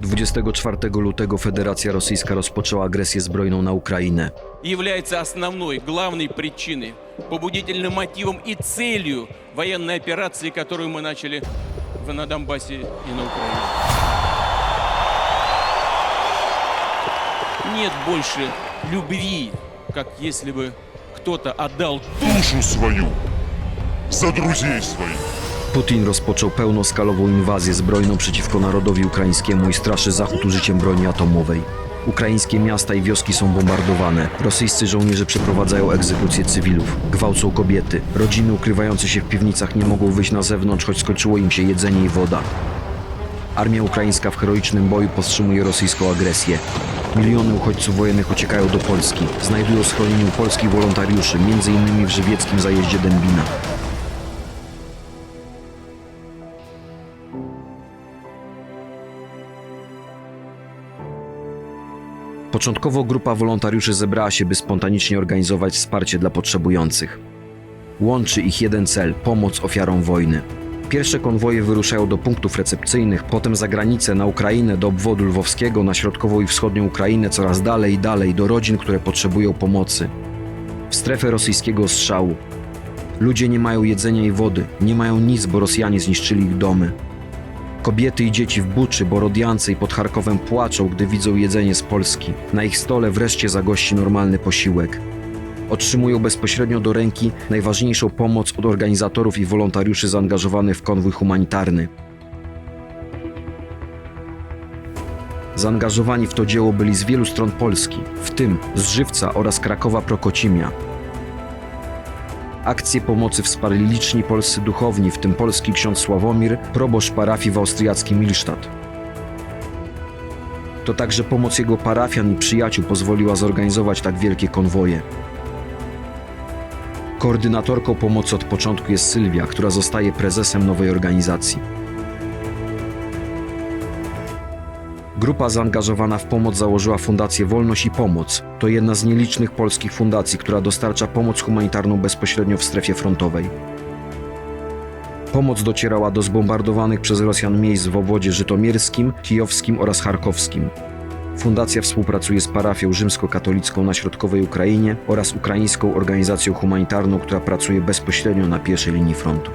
24 lutego Federacja Rosyjska rozpoczęła agresję zbrojną na Ukrainę. является основной, главной причиной, побудительным мотивом и целью военной операции, которую мы начали в- на Донбассе и на Украине. Нет больше любви, как если бы кто-то отдал душу свою за друзей своих. Putin rozpoczął pełnoskalową inwazję zbrojną przeciwko narodowi ukraińskiemu i straszy Zachód użyciem broni atomowej. Ukraińskie miasta i wioski są bombardowane. Rosyjscy żołnierze przeprowadzają egzekucje cywilów, gwałcą kobiety. Rodziny ukrywające się w piwnicach nie mogą wyjść na zewnątrz, choć skończyło im się jedzenie i woda. Armia ukraińska w heroicznym boju powstrzymuje rosyjską agresję. Miliony uchodźców wojennych uciekają do Polski. Znajdują schronienie u polskich wolontariuszy, m.in. w żywieckim zajeździe Dębina. Początkowo grupa wolontariuszy zebrała się, by spontanicznie organizować wsparcie dla potrzebujących. Łączy ich jeden cel pomoc ofiarom wojny. Pierwsze konwoje wyruszają do punktów recepcyjnych, potem za granicę na Ukrainę, do obwodu lwowskiego, na środkową i wschodnią Ukrainę, coraz dalej i dalej, do rodzin, które potrzebują pomocy. W strefę rosyjskiego strzału. Ludzie nie mają jedzenia i wody, nie mają nic, bo Rosjanie zniszczyli ich domy. Kobiety i dzieci w Buczy, Borodiance i pod Charkowem płaczą, gdy widzą jedzenie z Polski. Na ich stole wreszcie zagości normalny posiłek. Otrzymują bezpośrednio do ręki najważniejszą pomoc od organizatorów i wolontariuszy zaangażowanych w konwój humanitarny. Zaangażowani w to dzieło byli z wielu stron Polski, w tym z Żywca oraz Krakowa Prokocimia. Akcję pomocy wsparli liczni polscy duchowni, w tym polski ksiądz Sławomir, proboszcz parafii w austriackim Milstadt. To także pomoc jego parafian i przyjaciół pozwoliła zorganizować tak wielkie konwoje. Koordynatorką pomocy od początku jest Sylwia, która zostaje prezesem nowej organizacji. Grupa zaangażowana w pomoc założyła Fundację Wolność i Pomoc. To jedna z nielicznych polskich fundacji, która dostarcza pomoc humanitarną bezpośrednio w strefie frontowej. Pomoc docierała do zbombardowanych przez Rosjan miejsc w obwodzie żytomierskim, kijowskim oraz charkowskim. Fundacja współpracuje z parafią rzymskokatolicką na środkowej Ukrainie oraz ukraińską organizacją humanitarną, która pracuje bezpośrednio na pierwszej linii frontu.